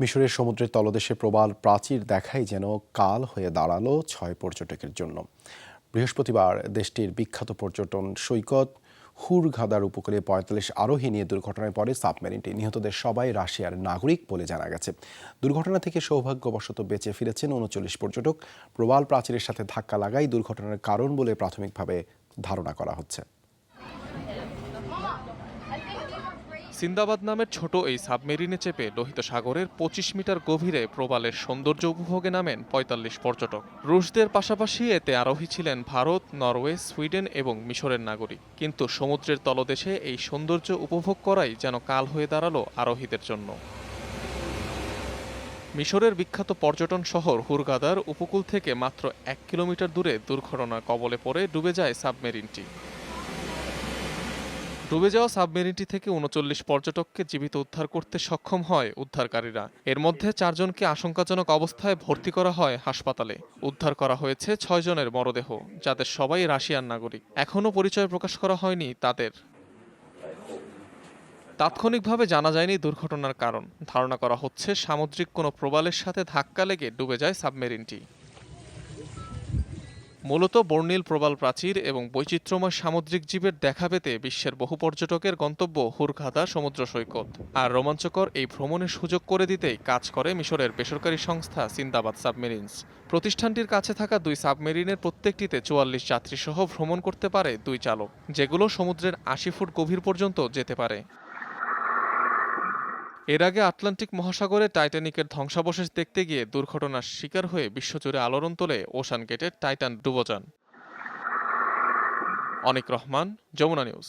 মিশরের সমুদ্রের তলদেশে প্রবাল প্রাচীর দেখাই যেন কাল হয়ে দাঁড়াল ছয় পর্যটকের জন্য। বৃহস্পতিবার দেশটির বিখ্যাত পর্যটন সৈকত হুরঘাদার উপকূলে পঁয়তাল্লিশ আরোহী নিয়ে দুর্ঘটনায় পড়ে সাবমেরিনটি। নিহতদের সবাই রাশিয়ার নাগরিক বলে জানা গেছে। দুর্ঘটনা থেকে সৌভাগ্যবশত বেঁচে ফিরেছেন উনচল্লিশ পর্যটক। প্রবাল প্রাচীরের সাথে ধাক্কা লাগাই দুর্ঘটনার কারণ বলে প্রাথমিকভাবে ধারণা করা হচ্ছে। সিন্দাবাদ নামের ছোট এই সাবমেরিনে চেপে লোহিত সাগরের পঁচিশ মিটার গভীরে প্রবালের সৌন্দর্য উপভোগে নামেন পঁয়তাল্লিশ পর্যটক। রুশদের পাশাপাশি এতে আরোহী ছিলেন ভারত, নরওয়ে, সুইডেন এবং মিশরের নাগরিক। কিন্তু সমুদ্রের তলদেশে এই সৌন্দর্য উপভোগ করাই যেন কাল হয়ে দাঁড়াল আরোহীদের জন্য। মিশরের বিখ্যাত পর্যটন শহর হুরগাদার উপকূল থেকে মাত্র এক কিলোমিটার দূরে দুর্ঘটনার কবলে পড়ে ডুবে যায় সাবমেরিনটি। ডুবে যাওয়া সাবমেরিনটি থেকে উনচল্লিশ পর্যটককে জীবিত উদ্ধার করতে সক্ষম হয় উদ্ধারকারীরা। এর মধ্যে চারজনকে আশঙ্কাজনক অবস্থায় ভর্তি করা হয় হাসপাতালে। উদ্ধার করা হয়েছে ছয় জনের মরদেহ, যাদের সবাই রাশিয়ান নাগরিক। এখনও পরিচয় প্রকাশ করা হয়নি তাদের। তাৎক্ষণিকভাবে জানা যায়নি দুর্ঘটনার কারণ। ধারণা করা হচ্ছে সামুদ্রিক কোনো প্রবালের সাথে ধাক্কা লেগে ডুবে যায় সাবমেরিনটি। মূলত বর্ণিল প্রবাল প্রাচীর এবং বৈচিত্র্যময় সামুদ্রিক জীবের দেখা পেতে বিশ্বের বহু পর্যটকের গন্তব্য হুরঘাদা সমুদ্র সৈকত। আর রোমাঞ্চকর এই ভ্রমণের সুযোগ করে দিতেই কাজ করে মিশরের বেসরকারি সংস্থা সিন্দাবাদ সাবমেরিনস। প্রতিষ্ঠানটির কাছে থাকা দুই সাবমেরিনের প্রত্যেকটিতে চুয়াল্লিশ যাত্রী সহ ভ্রমণ করতে পারে দুই চালক, যেগুলো সমুদ্রের আশি ফুট গভীর পর্যন্ত যেতে পারে। এর আগে আটলান্টিক মহাসাগরে টাইটানিকের ধ্বংসাবশেষ দেখতে গিয়ে দুর্ঘটনার শিকার হয়ে বিশ্বজুড়ে আলোড়ন তোলে ওশান গেটের টাইটান ডুবোজান। অনিক রহমান, যমুনা নিউজ।